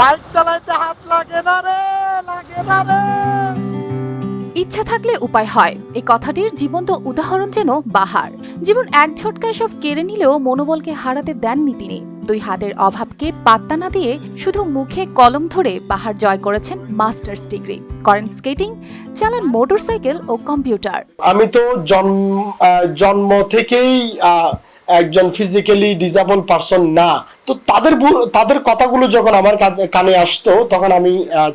Bike চালাইতে হাত লাগে না রে লাগে না রে। ইচ্ছা থাকলে উপায় হয়। এই কথাটির জীবন্ত উদাহরণ যেন বাহার। জীবন এক ঝটকায় সব কেড়ে নিলেও মনোবলকে হারাতে দেননি তিনি। দুই হাতের অভাবকে পাত্তা না দিয়ে শুধু মুখে কলম ধরে বাহার জয় করেছেন মাস্টার্স ডিগ্রি। করেন স্কেটিং চালান মোটরসাইকেল ও কম্পিউটার। আমি তো জন্ম জন্ম থেকেই একজন ফিজিক্যালি ডিসেবল পারসন না। তো তাদের তাদের কথাগুলো যখন আমার কানে আসতো, তখন আমি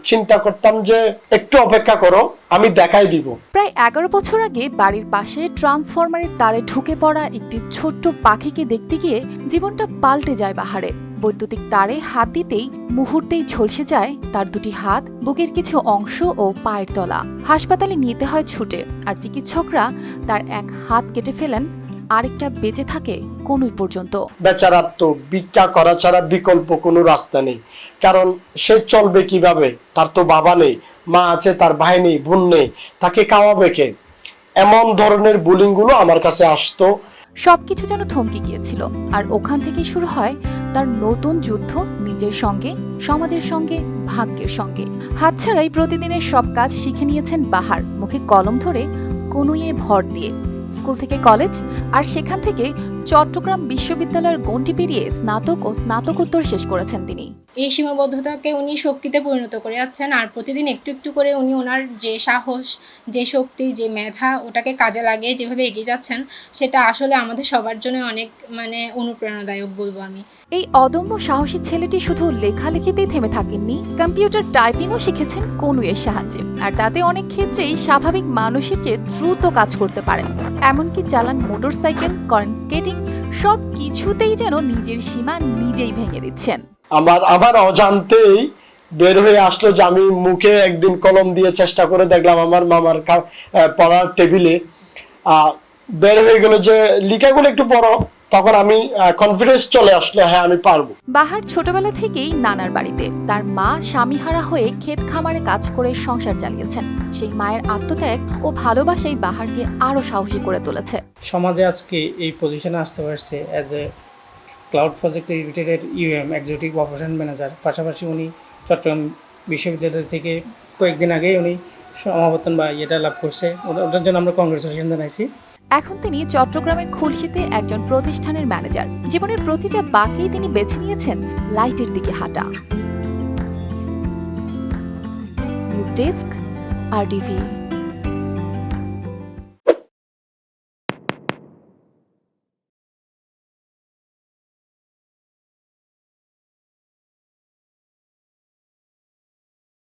চিন্তা করতাম যে একটু অপেক্ষা করো, আমি দেখাই দিব। প্রায় এগারো বছর আগে বাড়ির পাশে ট্রান্সফরমারের তারে ঢুকে পড়া একটি ছোট্ট পাখিকে দেখতে গিয়ে জীবনটা পাল্টে যায় বাহারের বৈদ্যুতিক তারে হাত দিতেই মুহূর্তেই ঝলসে যায় তার দুটি হাত, বুকের কিছু অংশ ও পায়ের তলা। হাসপাতালে নিতে হয় ছুটে, আর চিকিৎসকরা তার এক হাত কেটে ফেলেন আরেকটা বেঁচে থাকে কোনই পর্যন্ত। বেচারার তো ভিক্ষা করা ছাড়া বিকল্প কোনো রাস্তা নেই। কারণ সে চলবে কীভাবে? তার তো বাবা নেই মা আছে তার ভাই নেই বোন নেই তাকে খাওয়াবে কে? এমন ধরনের বুলিংগুলো আমার কাছে আসতো। সবকিছু যেন থমকে গিয়েছিল আর ওখান থেকে শুরু হয় তার নতুন যুদ্ধ নিজের সঙ্গে সমাজের সঙ্গে ভাগ্যের সঙ্গে। হাতছাড়াই প্রতিদিনের সব কাজ শিখে নিয়েছেন বাহার মুখে কলম ধরে কনুইয়ে ভর দিয়ে। স্কুল থেকে কলেজ আর সেখান থেকে চট্টগ্রাম বিশ্ববিদ্যালয়ের গণ্ডি পেরিয়ে স্নাতক ও স্নাতকোত্তর শেষ করেছেন তিনি। এই সীমাবদ্ধতাকে উনি শক্তিতে পরিণত করে যাচ্ছেন আর প্রতিদিন একটু একটু করে উনি ওনার যে সাহস, যে শক্তি, যে মেধা ওটাকে কাজে লাগিয়ে যেভাবে এগিয়ে যাচ্ছেন, সেটা আসলে আমাদের সবার জন্য অনেক মানে অনুপ্রেরণাদায়ক বলব আমি। এই অদম্য সাহসী ছেলেটি শুধু লেখালেখিতেই থেমে থাকেননি, কম্পিউটার টাইপিংও শিখেছেন কনুয়ের সাহায্যে। আর তাতে অনেক ক্ষেত্রেই স্বাভাবিক মানুষের চেয়ে দ্রুত কাজ করতে পারেন। এমনকি চালান মোটরসাইকেল, করেন স্কেটিং সব কিছুতেই যেন নিজের সীমা নিজেই ভেঙে দিচ্ছেন। আমার আমার অজান্তেই বের হয়ে আসলো যে আমি মুখে একদিন কলম দিয়ে চেষ্টা করে দেখলাম আমার মামার পড়ার টেবিলে। আহ, বের হয়ে গেল যে লিখাগুলো একটু পড়ো। তখন আমি কনফিডেন্স চলে আসলো হ্যাঁ আমি পারব। বাহার ছোটবেলা থেকেই নানার বাড়িতে। তার মা স্বামীহারা হয়ে ক্ষেত খামারে কাজ করে সংসার চালিয়েছেন। সেই মায়ের আত্মত্যাগ ও ভালোবাসাই বাহারকে আরও সাহসী করে তুলেছে। সমাজে আজকে এই পজিশনে আসতে পারছে as a cloud project related um executive operation manager. পাশাপাশি উনি চট্টগ্রাম বিশ্ববিদ্যালয় থেকে কয়েকদিন আগেই উনি সমাবর্তন বা ইয়েটা লাভ করছে। ওটা- ওটার জন্য আমরা কংগ্রেচুলেশন জানাইছি। এখন তিনি চট্টগ্রামের খুলশিতে একজন প্রতিষ্ঠানের ম্যানেজার। জীবনের প্রতিটা বাকি তিনি বেছে নিয়েছেন লাইটের দিকে হাঁটা। নিউজ ডেস্ক, আর